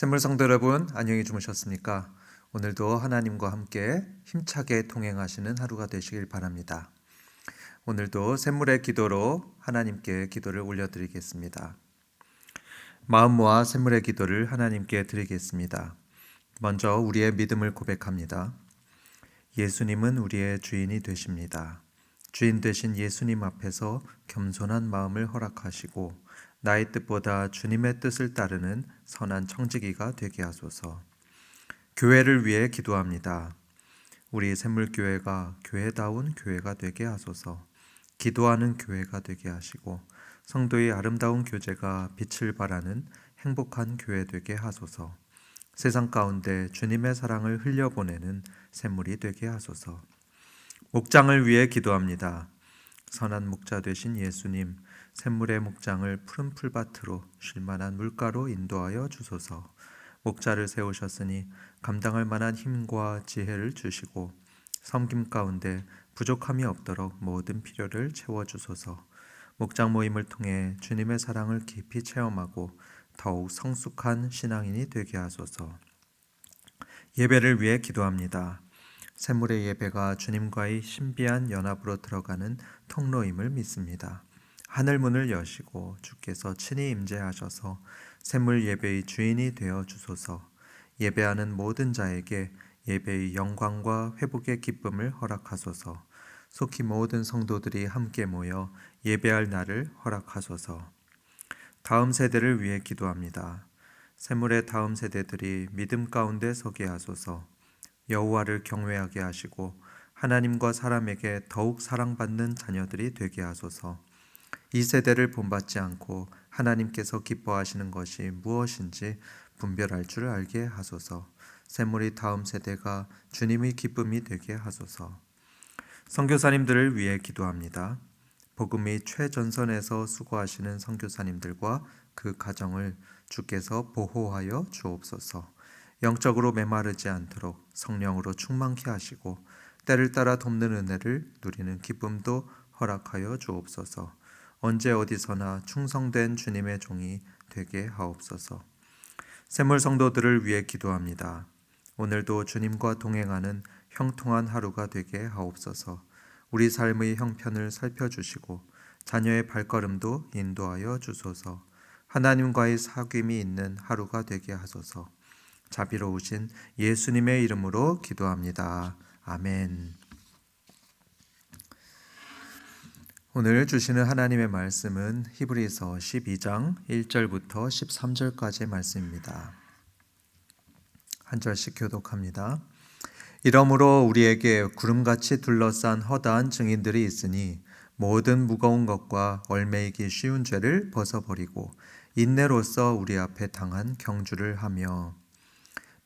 샘물 성도 여러분 안녕히 주무셨습니까? 오늘도 하나님과 함께 힘차게 동행하시는 하루가 되시길 바랍니다. 오늘도 샘물의 기도로 하나님께 기도를 올려드리겠습니다. 마음 모아 샘물의 기도를 하나님께 드리겠습니다. 먼저 우리의 믿음을 고백합니다. 예수님은 우리의 주인이 되십니다. 주인 되신 예수님 앞에서 겸손한 마음을 허락하시고 나의 뜻보다 주님의 뜻을 따르는 선한 청지기가 되게 하소서. 교회를 위해 기도합니다. 우리 샘물교회가 교회다운 교회가 되게 하소서. 기도하는 교회가 되게 하시고 성도의 아름다운 교제가 빛을 발하는 행복한 교회 되게 하소서. 세상 가운데 주님의 사랑을 흘려보내는 샘물이 되게 하소서. 목장을 위해 기도합니다. 선한 목자 되신 예수님, 샘물의 목장을 푸른 풀밭으로 쉴만한 물가로 인도하여 주소서. 목자를 세우셨으니 감당할 만한 힘과 지혜를 주시고 섬김 가운데 부족함이 없도록 모든 필요를 채워 주소서. 목장 모임을 통해 주님의 사랑을 깊이 체험하고 더욱 성숙한 신앙인이 되게 하소서. 예배를 위해 기도합니다. 샘물의 예배가 주님과의 신비한 연합으로 들어가는 통로임을 믿습니다. 하늘 문을 여시고 주께서 친히 임재하셔서 샘물 예배의 주인이 되어 주소서. 예배하는 모든 자에게 예배의 영광과 회복의 기쁨을 허락하소서. 속히 모든 성도들이 함께 모여 예배할 날을 허락하소서. 다음 세대를 위해 기도합니다. 샘물의 다음 세대들이 믿음 가운데 서게 하소서. 여호와를 경외하게 하시고 하나님과 사람에게 더욱 사랑받는 자녀들이 되게 하소서. 이 세대를 본받지 않고 하나님께서 기뻐하시는 것이 무엇인지 분별할 줄 알게 하소서. 샘물이 다음 세대가 주님의 기쁨이 되게 하소서. 선교사님들을 위해 기도합니다. 복음이 최전선에서 수고하시는 선교사님들과 그 가정을 주께서 보호하여 주옵소서. 영적으로 메마르지 않도록 성령으로 충만케 하시고 때를 따라 돕는 은혜를 누리는 기쁨도 허락하여 주옵소서. 언제 어디서나 충성된 주님의 종이 되게 하옵소서. 샘물 성도들을 위해 기도합니다. 오늘도 주님과 동행하는 형통한 하루가 되게 하옵소서. 우리 삶의 형편을 살펴주시고 자녀의 발걸음도 인도하여 주소서. 하나님과의 사귐이 있는 하루가 되게 하소서. 자비로우신 예수님의 이름으로 기도합니다. 아멘. 오늘 주시는 하나님의 말씀은 히브리서 12장 1절부터 13절까지의 말씀입니다. 한 절씩 교독합니다. 이러므로 우리에게 구름같이 둘러싼 허다한 증인들이 있으니 모든 무거운 것과 얼매이기 쉬운 죄를 벗어버리고 인내로서 우리 앞에 당한 경주를 하며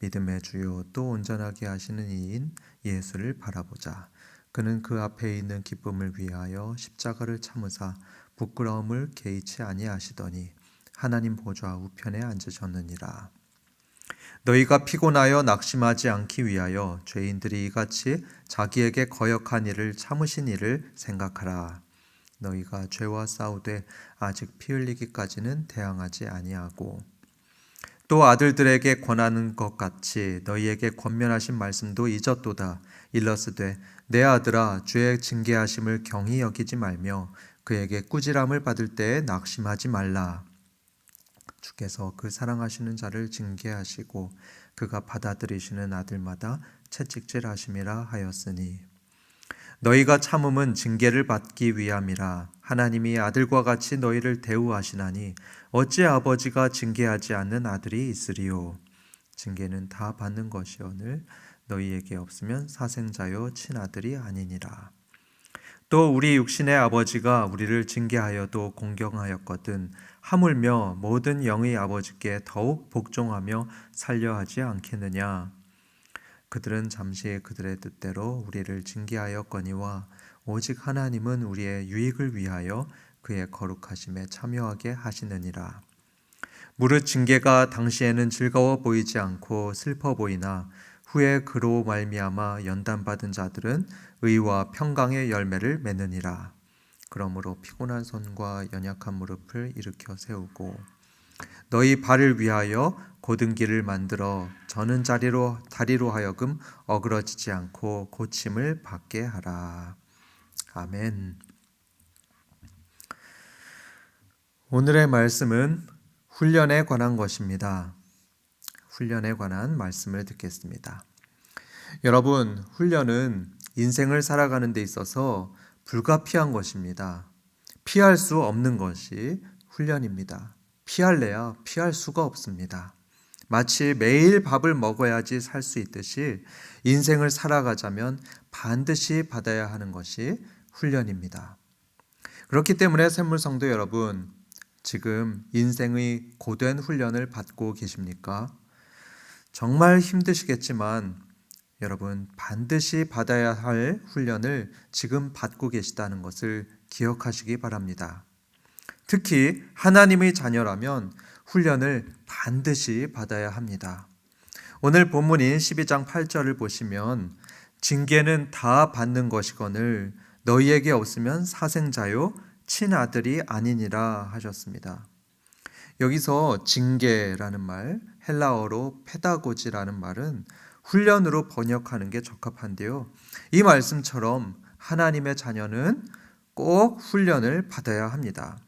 믿음의 주요 또 온전하게 하시는 이인 예수를 바라보자. 그는 그 앞에 있는 기쁨을 위하여 십자가를 참으사 부끄러움을 개의치 아니하시더니 하나님 보좌 우편에 앉으셨느니라. 너희가 피곤하여 낙심하지 않기 위하여 죄인들이 이같이 자기에게 거역한 일을 참으신 일을 생각하라. 너희가 죄와 싸우되 아직 피 흘리기까지는 대항하지 아니하고 또 아들들에게 권하는 것 같이 너희에게 권면하신 말씀도 잊었도다. 일러스되 내 아들아 주의 징계하심을 경히 여기지 말며 그에게 꾸지람을 받을 때에 낙심하지 말라. 주께서 그 사랑하시는 자를 징계하시고 그가 받아들이시는 아들마다 채찍질하심이라 하였으니. 너희가 참음은 징계를 받기 위함이라. 하나님이 아들과 같이 너희를 대우하시나니 어찌 아버지가 징계하지 않는 아들이 있으리요? 징계는 다 받는 것이오늘 너희에게 없으면 사생자요 친아들이 아니니라 또 우리 육신의 아버지가 우리를 징계하여도 공경하였거든 하물며 모든 영의 아버지께 더욱 복종하며 살려하지 않겠느냐 그들은 잠시 그들의 뜻대로 우리를 징계하였거니와 오직 하나님은 우리의 유익을 위하여 그의 거룩하심에 참여하게 하시느니라. 무릇 징계가 당시에는 즐거워 보이지 않고 슬퍼 보이나 후에 그로 말미암아 연단받은 자들은 의와 평강의 열매를 맺느니라. 그러므로 피곤한 손과 연약한 무릎을 일으켜 세우고 너희 발을 위하여 고든 길을 만들어 저는 자리로 다리로 하여금 어그러지지 않고 고침을 받게 하라. 아멘. 오늘의 말씀은 훈련에 관한 것입니다. 훈련에 관한 말씀을 듣겠습니다. 여러분, 훈련은 인생을 살아가는 데 있어서 불가피한 것입니다. 피할 수 없는 것이 훈련입니다. 피할래야 피할 수가 없습니다. 마치 매일 밥을 먹어야지 살 수 있듯이 인생을 살아가자면 반드시 받아야 하는 것이 훈련입니다. 그렇기 때문에 샘물 성도 여러분, 지금 인생의 고된 훈련을 받고 계십니까? 정말 힘드시겠지만 여러분 반드시 받아야 할 훈련을 지금 받고 계시다는 것을 기억하시기 바랍니다. 특히 하나님의 자녀라면 훈련을 반드시 받아야 합니다. 오늘 본문인 12장 8절을 보시면 징계는 다 받는 것이거늘 너희에게 없으면 사생자요 친아들이 아니니라 하셨습니다. 여기서 징계라는 말, 헬라어로 페다고지라는 말은 훈련으로 번역하는 게 적합한데요. 이 말씀처럼 하나님의 자녀는 꼭 훈련을 받아야 합니다.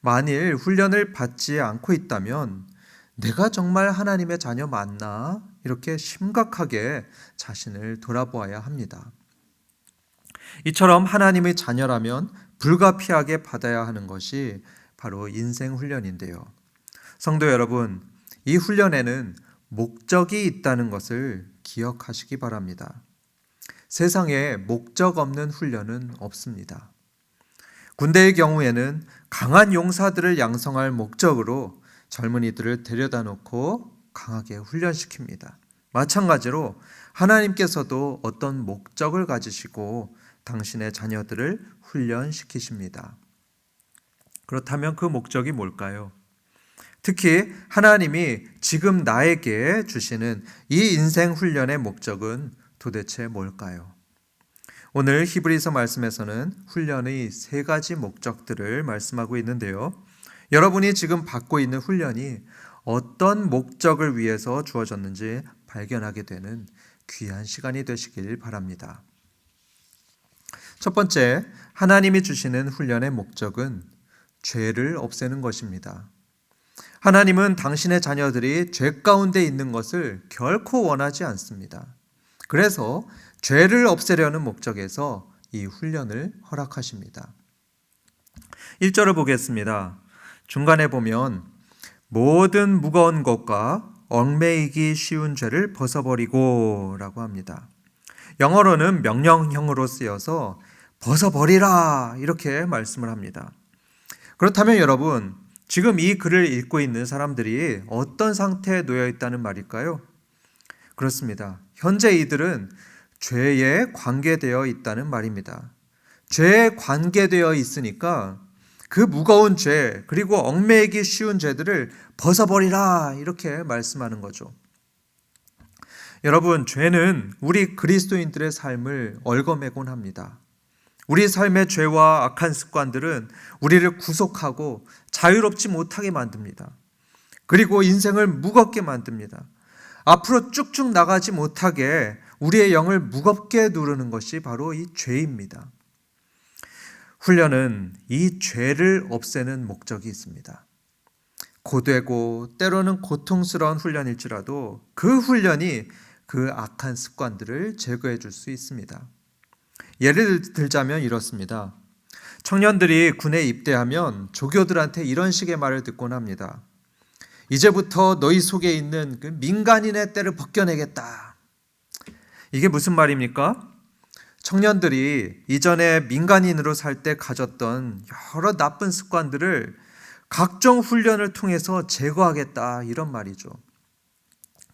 만일 훈련을 받지 않고 있다면 내가 정말 하나님의 자녀 맞나? 이렇게 심각하게 자신을 돌아보아야 합니다. 이처럼 하나님의 자녀라면 불가피하게 받아야 하는 것이 바로 인생 훈련인데요. 성도 여러분, 이 훈련에는 목적이 있다는 것을 기억하시기 바랍니다. 세상에 목적 없는 훈련은 없습니다. 군대의 경우에는 강한 용사들을 양성할 목적으로 젊은이들을 데려다 놓고 강하게 훈련시킵니다. 마찬가지로 하나님께서도 어떤 목적을 가지시고 당신의 자녀들을 훈련시키십니다. 그렇다면 그 목적이 뭘까요? 특히 하나님이 지금 나에게 주시는 이 인생 훈련의 목적은 도대체 뭘까요? 오늘 히브리서 말씀에서는 훈련의 세 가지 목적들을 말씀하고 있는데요. 여러분이 지금 받고 있는 훈련이 어떤 목적을 위해서 주어졌는지 발견하게 되는 귀한 시간이 되시길 바랍니다. 첫 번째, 하나님이 주시는 훈련의 목적은 죄를 없애는 것입니다. 하나님은 당신의 자녀들이 죄 가운데 있는 것을 결코 원하지 않습니다. 그래서 죄를 없애려는 목적에서 이 훈련을 허락하십니다. 1절을 보겠습니다. 중간에 보면 모든 무거운 것과 얽매이기 쉬운 죄를 벗어버리고 라고 합니다. 영어로는 명령형으로 쓰여서 벗어버리라 이렇게 말씀을 합니다. 그렇다면 여러분, 지금 이 글을 읽고 있는 사람들이 어떤 상태에 놓여 있다는 말일까요? 그렇습니다. 현재 이들은 죄에 관계되어 있다는 말입니다. 죄에 관계되어 있으니까 그 무거운 죄, 그리고 얽매이기 쉬운 죄들을 벗어버리라, 이렇게 말씀하는 거죠. 여러분, 죄는 우리 그리스도인들의 삶을 얽어매곤 합니다. 우리 삶의 죄와 악한 습관들은 우리를 구속하고 자유롭지 못하게 만듭니다. 그리고 인생을 무겁게 만듭니다. 앞으로 쭉쭉 나가지 못하게 우리의 영을 무겁게 누르는 것이 바로 이 죄입니다. 훈련은 이 죄를 없애는 목적이 있습니다. 고되고 때로는 고통스러운 훈련일지라도 그 훈련이 그 악한 습관들을 제거해 줄 수 있습니다. 예를 들자면 이렇습니다. 청년들이 군에 입대하면 조교들한테 이런 식의 말을 듣곤 합니다. 이제부터 너희 속에 있는 그 민간인의 때를 벗겨내겠다. 이게 무슨 말입니까? 청년들이 이전에 민간인으로 살 때 가졌던 여러 나쁜 습관들을 각종 훈련을 통해서 제거하겠다. 이런 말이죠.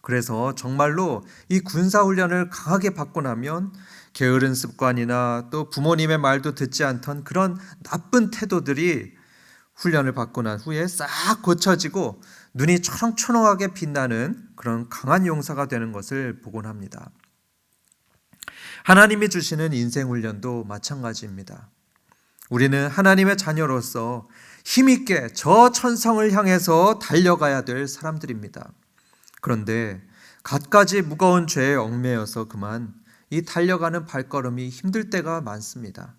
그래서 정말로 이 군사훈련을 강하게 받고 나면 게으른 습관이나 또 부모님의 말도 듣지 않던 그런 나쁜 태도들이 훈련을 받고 난 후에 싹 고쳐지고 눈이 초롱초롱하게 빛나는 그런 강한 용사가 되는 것을 보곤 합니다. 하나님이 주시는 인생 훈련도 마찬가지입니다. 우리는 하나님의 자녀로서 힘있게 저 천성을 향해서 달려가야 될 사람들입니다. 그런데 갖가지 무거운 죄에 얽매여서 그만 이 달려가는 발걸음이 힘들 때가 많습니다.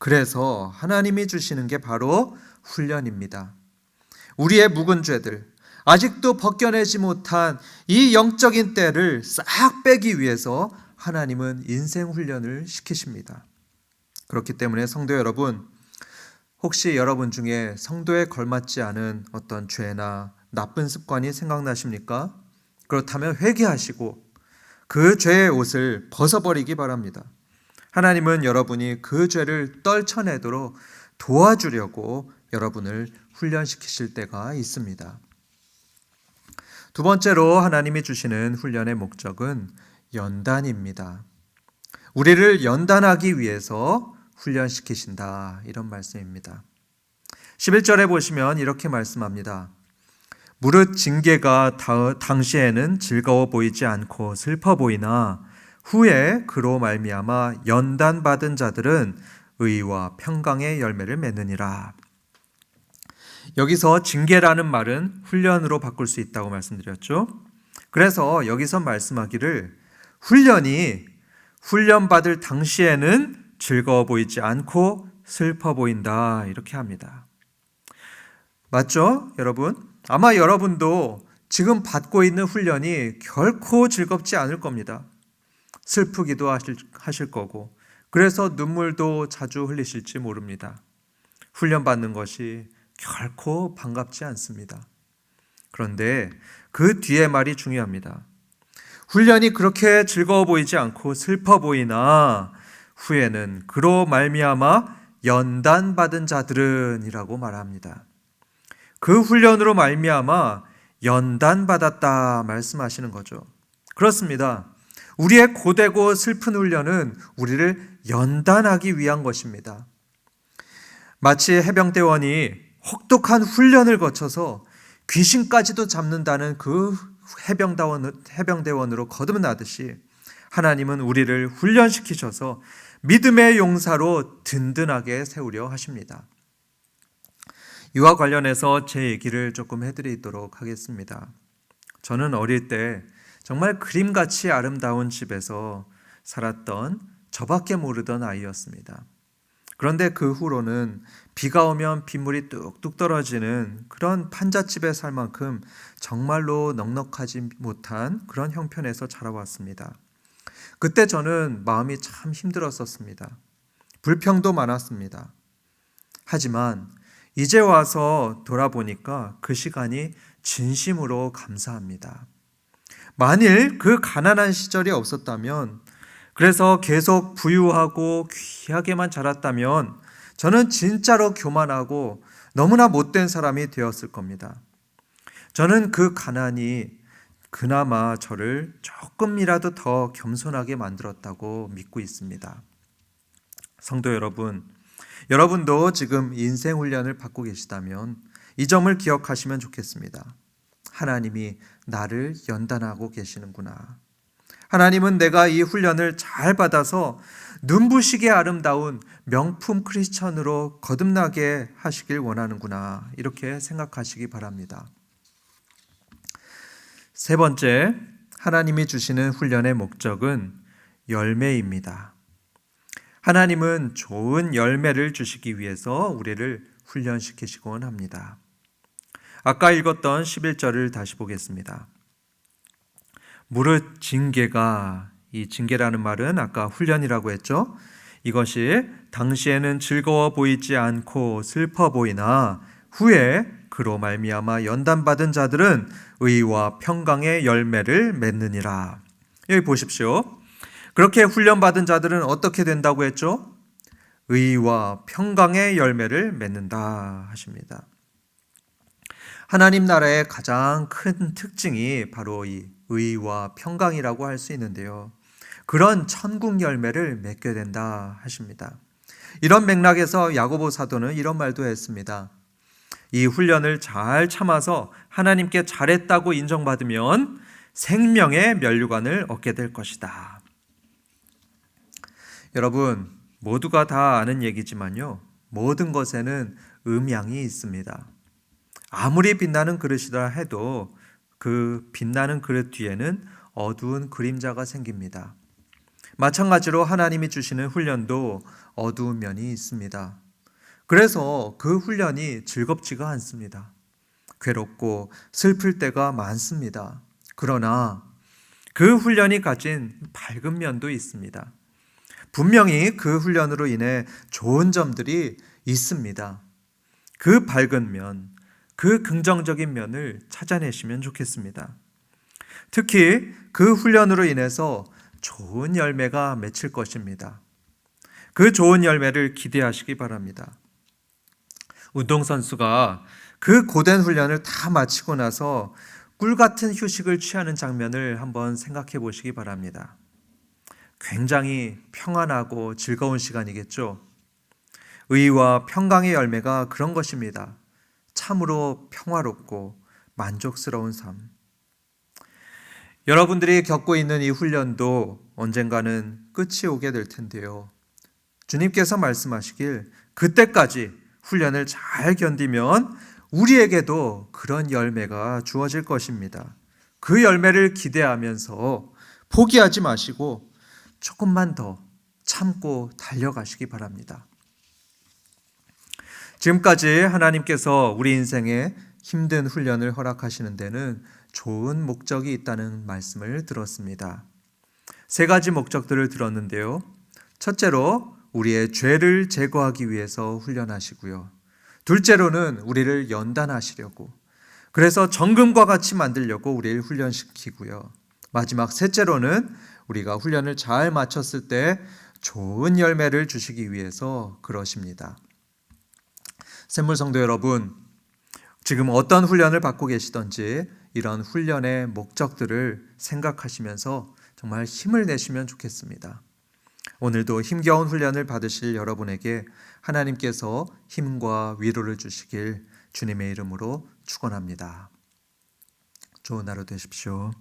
그래서 하나님이 주시는 게 바로 훈련입니다. 우리의 묵은 죄들, 아직도 벗겨내지 못한 이 영적인 때를 싹 빼기 위해서 하나님은 인생 훈련을 시키십니다. 그렇기 때문에 성도 여러분, 혹시 여러분 중에 성도에 걸맞지 않은 어떤 죄나 나쁜 습관이 생각나십니까? 그렇다면 회개하시고 그 죄의 옷을 벗어버리기 바랍니다. 하나님은 여러분이 그 죄를 떨쳐내도록 도와주려고 여러분을 훈련시키실 때가 있습니다. 두 번째로 하나님이 주시는 훈련의 목적은 연단입니다. 우리를 연단하기 위해서 훈련시키신다. 이런 말씀입니다. 11절에 보시면 이렇게 말씀합니다. 무릇 징계가 당시에는 즐거워 보이지 않고 슬퍼 보이나 후에 그로 말미암아 연단 받은 자들은 의와 평강의 열매를 맺느니라. 여기서 징계라는 말은 훈련으로 바꿀 수 있다고 말씀드렸죠. 그래서 여기서 말씀하기를 훈련이 훈련 받을 당시에는 즐거워 보이지 않고 슬퍼 보인다 이렇게 합니다. 맞죠, 여러분? 아마 여러분도 지금 받고 있는 훈련이 결코 즐겁지 않을 겁니다. 슬프기도 하실, 하실 거고, 그래서 눈물도 자주 흘리실지 모릅니다. 훈련 받는 것이 결코 반갑지 않습니다. 그런데 그 뒤에 말이 중요합니다. 훈련이 그렇게 즐거워 보이지 않고 슬퍼 보이나 후에는 그로 말미암아 연단 받은 자들은이라고 말합니다. 그 훈련으로 말미암아 연단 받았다 말씀하시는 거죠. 그렇습니다. 우리의 고되고 슬픈 훈련은 우리를 연단하기 위한 것입니다. 마치 해병대원이 혹독한 훈련을 거쳐서 귀신까지도 잡는다는 그 해병대원, 해병대원으로 거듭나듯이 하나님은 우리를 훈련시키셔서 믿음의 용사로 든든하게 세우려 하십니다. 이와 관련해서 제 얘기를 조금 해드리도록 하겠습니다. 저는 어릴 때 정말 그림같이 아름다운 집에서 살았던 저밖에 모르던 아이였습니다. 그런데 그 후로는 비가 오면 빗물이 뚝뚝 떨어지는 그런 판잣집에 살 만큼 정말로 넉넉하지 못한 그런 형편에서 자라왔습니다. 그때 저는 마음이 참 힘들었었습니다. 불평도 많았습니다. 하지만 이제 와서 돌아보니까 그 시간이 진심으로 감사합니다. 만일 그 가난한 시절이 없었다면, 그래서 계속 부유하고 귀하게만 자랐다면, 저는 진짜로 교만하고 너무나 못된 사람이 되었을 겁니다. 저는 그 가난이 그나마 저를 조금이라도 더 겸손하게 만들었다고 믿고 있습니다. 성도 여러분, 여러분도 지금 인생 훈련을 받고 계시다면 이 점을 기억하시면 좋겠습니다. 하나님이 나를 연단하고 계시는구나. 하나님은 내가 이 훈련을 잘 받아서 눈부시게 아름다운 명품 크리스천으로 거듭나게 하시길 원하는구나. 이렇게 생각하시기 바랍니다. 세 번째, 하나님이 주시는 훈련의 목적은 열매입니다. 하나님은 좋은 열매를 주시기 위해서 우리를 훈련시키시곤 합니다. 아까 읽었던 11절을 다시 보겠습니다. 무릇 징계가 이 징계라는 말은 아까 훈련이라고 했죠. 이것이 당시에는 즐거워 보이지 않고 슬퍼 보이나 후에 그로 말미암아 연단받은 자들은 의와 평강의 열매를 맺느니라. 여기 보십시오. 그렇게 훈련받은 자들은 어떻게 된다고 했죠? 의와 평강의 열매를 맺는다 하십니다. 하나님 나라의 가장 큰 특징이 바로 이 의와 평강이라고 할 수 있는데요. 그런 천국 열매를 맺게 된다 하십니다. 이런 맥락에서 야고보 사도는 이런 말도 했습니다. 이 훈련을 잘 참아서 하나님께 잘했다고 인정받으면 생명의 면류관을 얻게 될 것이다. 여러분, 모두가 다 아는 얘기지만요. 모든 것에는 음양이 있습니다. 아무리 빛나는 그릇이라 해도 그 빛나는 그릇 뒤에는 어두운 그림자가 생깁니다. 마찬가지로 하나님이 주시는 훈련도 어두운 면이 있습니다. 그래서 그 훈련이 즐겁지가 않습니다. 괴롭고 슬플 때가 많습니다. 그러나 그 훈련이 가진 밝은 면도 있습니다. 분명히 그 훈련으로 인해 좋은 점들이 있습니다. 그 밝은 면, 그 긍정적인 면을 찾아내시면 좋겠습니다. 특히 그 훈련으로 인해서 좋은 열매가 맺힐 것입니다. 그 좋은 열매를 기대하시기 바랍니다. 운동선수가 그 고된 훈련을 다 마치고 나서 꿀 같은 휴식을 취하는 장면을 한번 생각해 보시기 바랍니다. 굉장히 평안하고 즐거운 시간이겠죠. 의와 평강의 열매가 그런 것입니다. 참으로 평화롭고 만족스러운 삶. 여러분들이 겪고 있는 이 훈련도 언젠가는 끝이 오게 될 텐데요. 주님께서 말씀하시길 그때까지 훈련을 잘 견디면 우리에게도 그런 열매가 주어질 것입니다. 그 열매를 기대하면서 포기하지 마시고 조금만 더 참고 달려가시기 바랍니다. 지금까지 하나님께서 우리 인생에 힘든 훈련을 허락하시는 데는 좋은 목적이 있다는 말씀을 들었습니다. 세 가지 목적들을 들었는데요. 첫째로 우리의 죄를 제거하기 위해서 훈련하시고요. 둘째로는 우리를 연단하시려고. 그래서 정금과 같이 만들려고 우리를 훈련시키고요. 마지막 셋째로는 우리가 훈련을 잘 마쳤을 때 좋은 열매를 주시기 위해서 그러십니다. 샘물 성도 여러분, 지금 어떤 훈련을 받고 계시던지 이런 훈련의 목적들을 생각하시면서 정말 힘을 내시면 좋겠습니다. 오늘도 힘겨운 훈련을 받으실 여러분에게 하나님께서 힘과 위로를 주시길 주님의 이름으로 축원합니다. 좋은 하루 되십시오.